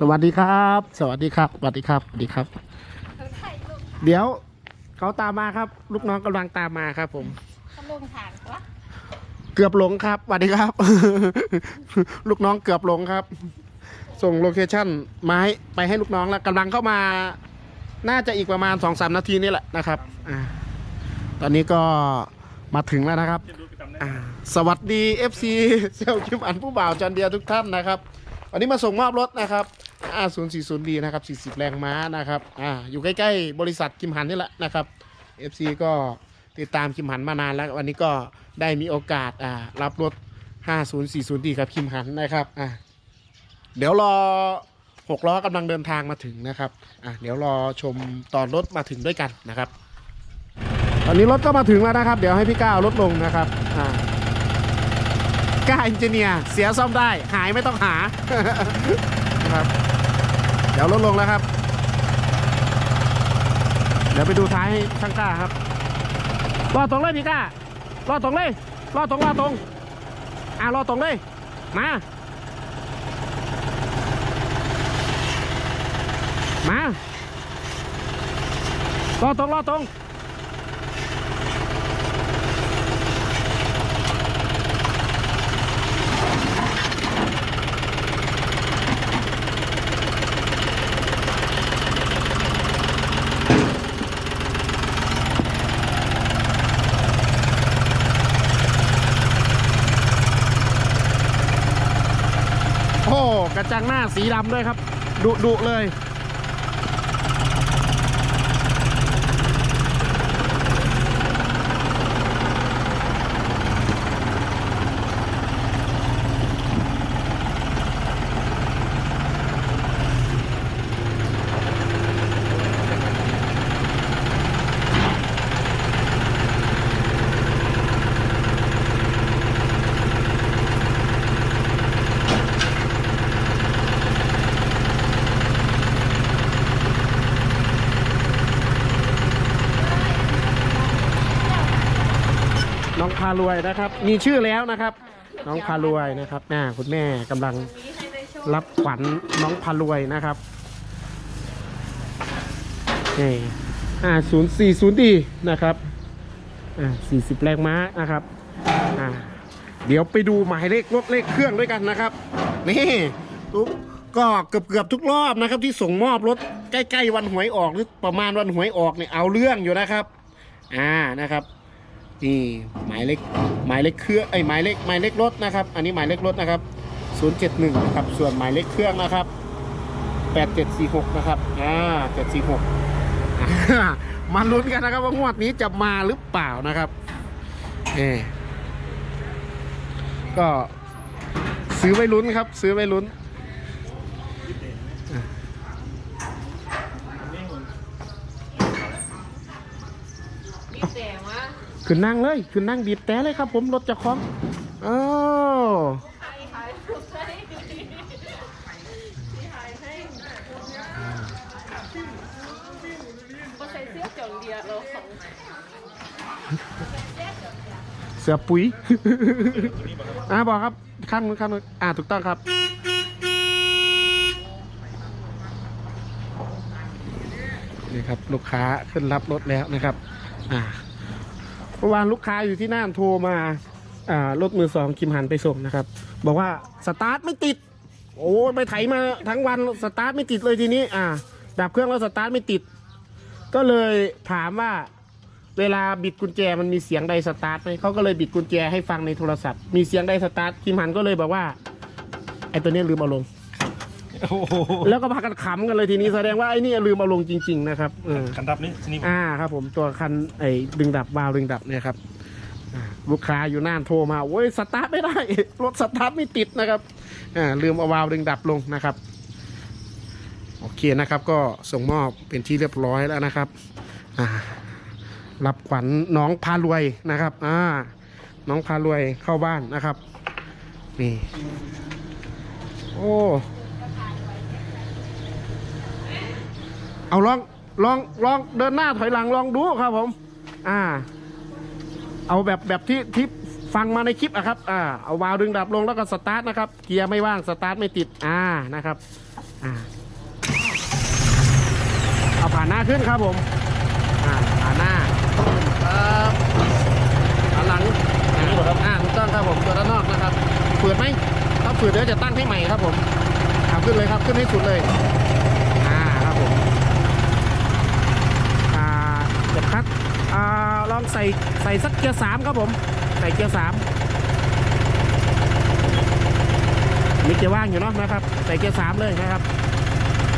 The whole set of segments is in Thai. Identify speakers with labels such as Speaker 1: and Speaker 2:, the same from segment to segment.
Speaker 1: สวัสดีครับ สวัสดีครับ สวัสดีครับ สวัสดีครับ เดี๋ยวเขาตามมาครับ ลูกน้องกำลังตามมาครับ ผม
Speaker 2: เขาลงทางวะ
Speaker 1: เกือบหลงครับสวัสดีครับ ลูกน้องเกือบหลงครับ ส่งโลเคชั่นมาให้ไปให้ลูกน้องแล้วกำลังเข้ามา น่าจะอีกประมาณสองสามนาทีนี่แหละนะครับอ่าตอนนี้ก็มาถึงแล้วนะครับอ่าสวัสดี FC เซลคิมอันผู้บ่าวจันเดียทุกท่านนะครับ วันนี้มาส่งมอบรถนะครับ 5040D นะครับ 40 แรงม้านะครับ อ่า อยู่ใกล้ๆ บริษัทคิมหันนี่แหละนะครับ FC ก็ติดตามคิมหันมานานแล้ว วันนี้ก็ได้มีโอกาส อ่า รับรถ 5040D กับคิมหันนะครับ อ่า เดี๋ยวรอ 6 ล้อกำลังเดินทางมาถึงนะครับ อะเดี๋ยวรอชมตอนรถมาถึงด้วยกันนะครับ ตอนนี้รถก็มาถึงแล้วนะครับ เดี๋ยวให้พี่ก้าวลดลงนะครับ อ่าก้าอินเจเนียร์เสียซ่อมได้ หายไม่ต้องหานะครับ ดี๋ยวลดลงแล้วครับ เดี๋ยวไปดูท้ายให้ช่างกล้าครับรอตรงเลยพี่ก้ารอตรงเลยรอตรงรอตรงอ่ารอตรงเลยมามา รอตรงรอตรง โอ้ กระจังหน้าสีดำด้วยครับดุดุเลย น้องพารวยนะครับ มีชื่อแล้วนะครับ น้องพารวยนะครับน่าคุณแม่กำลังรับขวัญน้องพารวยนะครับนี่อ่าศูนย์สี่ศูนย์ดีนะครับอ่าสี่สิบแรงม้านะครับอ่าเดี๋ยวไปดูหมายเลขรถเลขเครื่องด้วยกันนะครับ นี่ทุกก็เกือบเกือบทุกรอบนะครับ ที่ส่งมอบรถใกล้ ๆ วันหวยออกหรือประมาณวันหวยออกเนี่ยเอาเรื่องอยู่นะครับ อ่านะครับ นี่หมายเลขหมายเลขเครื่องไอหมายเลขหมายเลขรถนะครับ อันนี้หมายเลขรถนะครับ 071นะครับส่วนหมายเลขเครื่องนะครับ 8746 นะครับอ่า746อ่ามาลุ้นกันนะครับว่างวดนี้จะมาหรือเปล่านะครับเอก็ซื้อไว้ลุ้นครับ ซื้อไว้ลุ้น
Speaker 2: มีแต่ว่า
Speaker 1: ขึ้นนั่งเลย ขึ้นนั่งบีบแต่เลยครับ ผมรถจะคล้องอ้า
Speaker 2: ยถูกใส่เสื้อจงเดียวเรอ
Speaker 1: เสือปุ๋ย อ่าบอกครับ ข้างนู้นข้างนู้นอ่าถูกต้องครับ นี่ครับ ลูกค้าขึ้นรับรถแล้วนะครับ อ่า เมื่อวานลูกค้าอยู่ที่น่านโทรมาอ่ารถมือสองคิมหันไปส่งนะครับ บอกว่าสตาร์ทไม่ติด โอ้ไปไถมาทั้งวันสตาร์ทไม่ติดเลยทีนี้ อ่า ดับเครื่องแล้วสตาร์ทไม่ติด ก็เลยถามว่า เวลาบิดกุญแจมันมีเสียงใดสตาร์ทไหมเขาก็เลยบิดกุญแจให้ฟังในโทรศัพท์ มีเสียงใดสตาร์ทคิมหันก็เลยบอกว่าไอตัวนี้ลืมเอาลง แล้วก็พากันขำกันเลยทีนี้แสดงว่าไอ้นี่ลืมเอาลงจริง ๆ นะครับเออ
Speaker 3: คันดับนี่นี่
Speaker 1: อ่าครับ ผมตัวคันไอ้ดึงดับวาล์วดึงดับเนี่ยครับอ่าลูกค้าอยู่น่านโทรมาโอ้ยสตาร์ทไม่ได้ รถสตาร์ทไม่ติดนะครับอ่าลืมเอาวาล์วดึงดับลงนะครับ โอเคนะครับ ก็ส่งมอบเป็นที่เรียบร้อยแล้วนะครับอ่ารับขวัญน้องพารวยนะครับอ่าน้องพารวยเข้าบ้านนะครับ นี่ โอ้ เอาลองลองลองเดินหน้าถอยหลังลองดูครับผม อ่า เอาแบบแบบที่ที่ฟังมาในคลิปอะครับ อ่า เอาวาล์วดึงดับลงแล้วก็สตาร์ทนะครับ เกียร์ไม่ว่างสตาร์ทไม่ติด อ่า นะครับ อ่า เอาผ่านหน้าขึ้นครับผม อ่า ผ่านหน้าครับผ่านหลังอ่าอ่าถูกต้องครับผม ตัวด้านนอกนะครับ เปิดไหมถ้าเปิดเดี๋ยวจะตั้งให้ใหม่ครับผมเอาขึ้นเลยครับ ขึ้นให้สุดเลย อ่า ครับผม อ่าเก็บคัดลองใส่ใส่สักเกียร์สามครับผม ใส่เกียร์สามมีเกียร์ว่างอยู่เนาะนะครับ ใส่เกียร์สามเลยนะครับ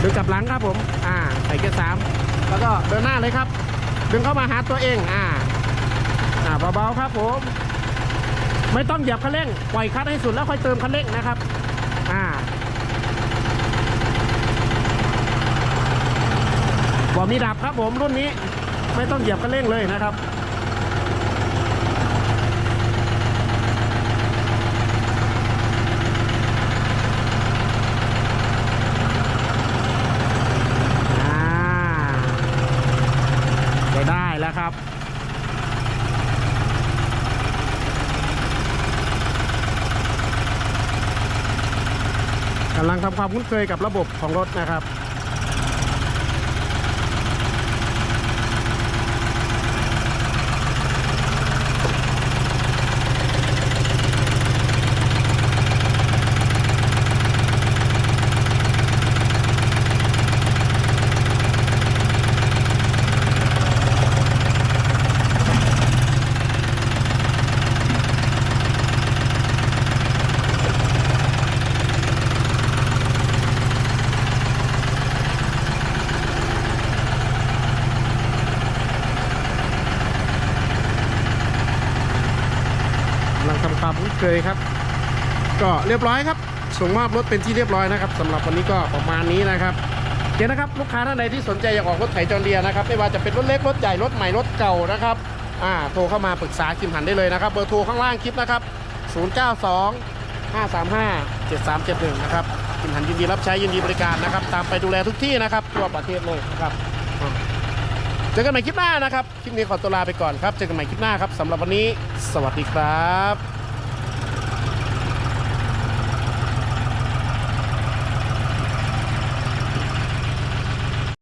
Speaker 1: ดึงกลับหลังครับผม อ่า ใส่เกียร์สามแล้วก็เดินหน้าเลยครับ ดึงเข้ามาหาตัวเอง อ่า อ่าเบาๆครับผม ไม่ต้องเหยียบคันเร่ง ปล่อยคลัดให้สุดแล้วค่อยเติมคันเร่งนะครับ อ่าบ่มีดับครับผมรุ่นนี้ ไม่ต้องเหยียบคันเร่งเลยนะครับได้ได้แล้วครับกำลังทำความคุ้นเคยกับระบบของรถนะครับ ทำความคุ้นเคยครับ ก็เรียบร้อยครับ ส่งมอบรถเป็นที่เรียบร้อยนะครับสำหรับวันนี้ก็ประมาณนี้นะครับเดี๋ยวนะครับลูกค้าท่านใดที่สนใจอยากออกรถไถจอร์เดียนะครับไม่ว่าจะเป็นรถเล็กรถใหญ่รถใหม่รถเก่านะครับอ่าโทรเข้ามาปรึกษาคิมหันได้เลยนะครับ เบอร์โทรข้างล่างคลิปนะครับ 092 535 7371 นะครับคิมหันยินดีรับใช้ยินดีบริการนะครับ ตามไปดูแลทุกที่นะครับทั่วประเทศเลยนะครับ เจอกันใหม่คลิปหน้านะครับ คลิปนี้ขอตัวลาไปก่อนครับ เจอกันใหม่คลิปหน้าครับสำหรับวันนี้ สวัสดีครับ